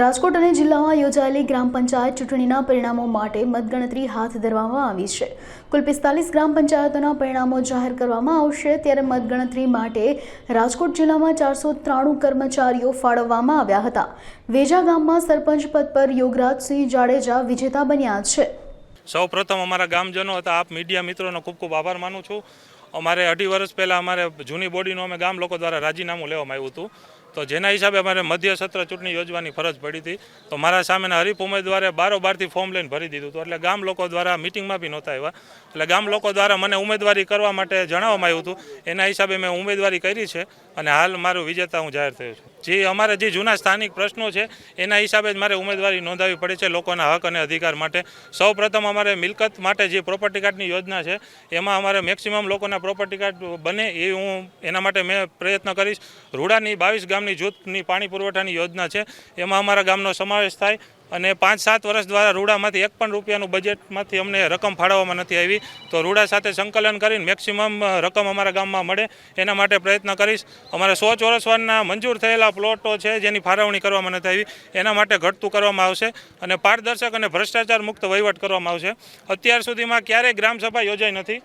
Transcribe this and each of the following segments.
રાજકોટ અને જિલ્લામાં યોજાયેલી ગ્રામ પંચાયત ચૂંટણીના પરિણામો માટે મતગણતરી હાથ ધરવામાં આવી છે. કુલ પિસ્તાલીસ ગ્રામ પંચાયતોના પરિણામો જાહેર કરવામાં આવશે. ત્યારે મતગણતરી માટે રાજકોટ જિલ્લામાં ચારસો ત્રાણું કર્મચારીઓ ફાળવવામાં આવ્યા હતા. વેજા ગામમાં સરપંચ પદ પર યોગરાજસિંહ જાડેજા વિજેતા બન્યા છે. સૌ પ્રથમ અમારા ગામજનો હતા. આપ મીડિયા મિત્રોનો ખૂબ ખૂબ આભાર માનું છું. અમારે અઢી વર્ષ પહેલાં અમારે જૂની બોડીનું અમે ગામ લોકો દ્વારા રાજીનામું લેવામાં આવ્યું હતું. તો જેના હિસાબે અમારે મધ્ય સત્ર ચૂંટણી યોજવાની ફરજ પડી હતી, તો મારા સામેના હરીફ ઉમેદવારે બારોબારથી ફોર્મ લઈને ભરી દીધું હતું. એટલે ગામ લોકો દ્વારા મિટિંગમાં બી નહોતા આવ્યા. એટલે ગામ લોકો દ્વારા મને ઉમેદવારી કરવા માટે જણાવવામાં આવ્યું હતું. એના હિસાબે મેં ઉમેદવારી કરી છે અને હાલ મારું વિજેતા હું જાહેર થયો છું. જે અમારે જે જૂના સ્થાનિક પ્રશ્નો છે, એના હિસાબે જ મારે ઉમેદવારી નોંધાવી પડે છે લોકોના હક અને અધિકાર માટે. સૌપ્રથમ અમારે મિલકત માટે જે પ્રોપર્ટી કાર્ડની યોજના છે, એમાં અમારે મેક્સિમમ લોકોના પ્રોપર્ટી કાર્ડ બને એ હું એના માટે મેં પ્રયત્ન કરીશ. રૂડાની બાવીસ ગામની જૂથની પાણી પુરવઠાની યોજના છે, એમાં અમારા ગામનો સમાવેશ થાય. અને પાંચ સાત વર્ષ દ્વારા રૂડામાંથી એક પણ રૂપિયાનું બજેટમાંથી અમને રકમ ફાળવવામાં નથી આવી. તો રૂડા સાથે સંકલન કરીને મેક્સિમમ રકમ અમારા ગામમાં મળે. એના માટે પ્રયત્ન કરીશ. અમારા સો ચોરસવારના મંજૂર થયેલા પ્લોટો છે, જેની ફાળવણી કરવામાં નથી આવી. એના માટે ઘટતું કરવામાં આવશે અને પારદર્શક અને ભ્રષ્ટાચાર મુક્ત વહીવટ કરવામાં આવશે. અત્યાર સુધીમાં ક્યારેય ગ્રામસભા યોજાઈ નથી.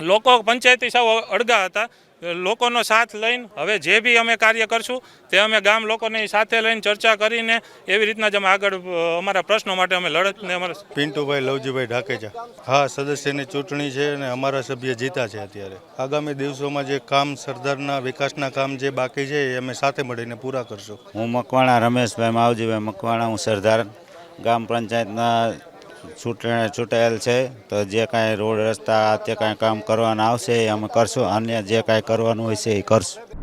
લોકો પંચાયતી સાવ અડગા હતા. લોકોનો સાથ લઈને હવે જે બી અમે કાર્ય કરશું તે અમે ગામ લોકોની સાથે લઈને ચર્ચા કરીને એવી રીતના જ અમે આગળ અમારા પ્રશ્નો માટે અમે લડતને અમારા પિન્ટુભાઈ લવજીભાઈ ઢાકેજા. હા સદસ્યની ચૂંટણી છે અને અમારા સભ્ય જીતા છે અત્યારે. આગામી દિવસોમાં જે કામ સરદારના વિકાસના કામ જે બાકી છે એ અમે સાથે મળીને પૂરા કરશું. હું મકવાણા રમેશભાઈ માવજીભાઈ મકવાણા હું સરદાર ગામ પંચાયતના ચૂંટણી ચૂંટાયેલ છે, તો જે કાંઈ રોડ રસ્તા તે કાંઈ કામ કરવાના આવશે એ અમે કરશું. અન્ય જે કાંઈ કરવાનું હોય છે એ કરશું.